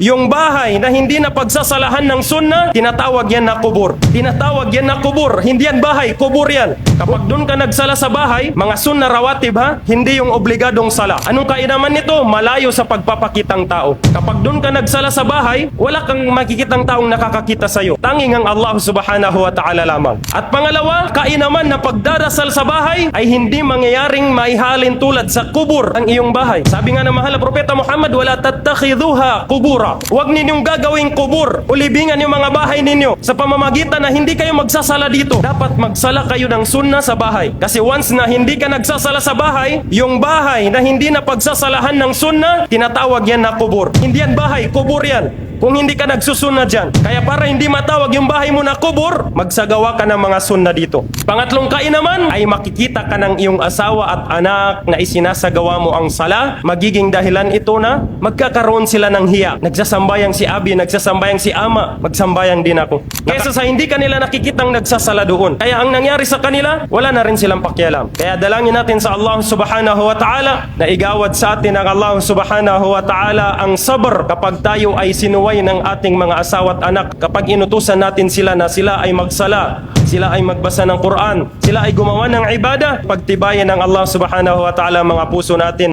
Yung bahay na hindi na pagsasalahan ng sunna, tinatawag yan na kubur. Tinatawag yan na kubur. Hindi yan bahay, kubur yan. Kapag doon ka nagsala sa bahay, mga sunna rawatib ha, hindi yung obligadong sala. Anong kainaman nito? Malayo sa pagpapakitang tao. Kapag doon ka nagsala sa bahay, wala kang makikitang taong nakakakita sa'yo. Tanging ang Allah subhanahu wa ta'ala lamang. At pangalawa, kainaman na pagdarasal sa bahay ay hindi mangyayaring maihalin tulad sa kubur ang iyong bahay. Sabi nga ng mahal na propeta Muhammad, wala tattakhidhuha kubura. Huwag ninyong gagawing kubur. Ulibingan yung mga bahay ninyo sa pamamagitan na hindi kayo magsasala dito. Dapat magsala kayo ng sunna sa bahay. Kasi once na hindi ka nagsasala sa bahay, yung bahay na hindi na pagsasalahan ng sunna, tinatawag yan na kubur. Hindi yan bahay, kubur yan kung hindi ka nagsusunod dyan. Kaya para hindi matawag yung bahay mo na kubur, magsagawa ka ng mga sunna dito. Pangatlong kainaman ay makikita ka ng iyong asawa at anak na isinasagawa mo ang sala. Magiging dahilan ito na magkakaroon sila ng hiya. Nagsasambayang si Abi, nagsasambayang si Ama, magsambayang din ako. Kesa sa hindi kanila nakikitang nagsasala doon. Kaya ang nangyari sa kanila, wala na rin silang pakialam. Kaya dalangin natin sa Allah subhanahu wa ta'ala na igawad sa atin ng Allah subhanahu wa ta'ala ang sabr kapag tayo ay sinuway ng ating mga asawa at anak. Kapag inutusan natin sila na sila ay magsala, sila ay magbasa ng Quran, sila ay gumawa ng ibada, pagtibayan ng Allah subhanahu wa ta'ala mga puso natin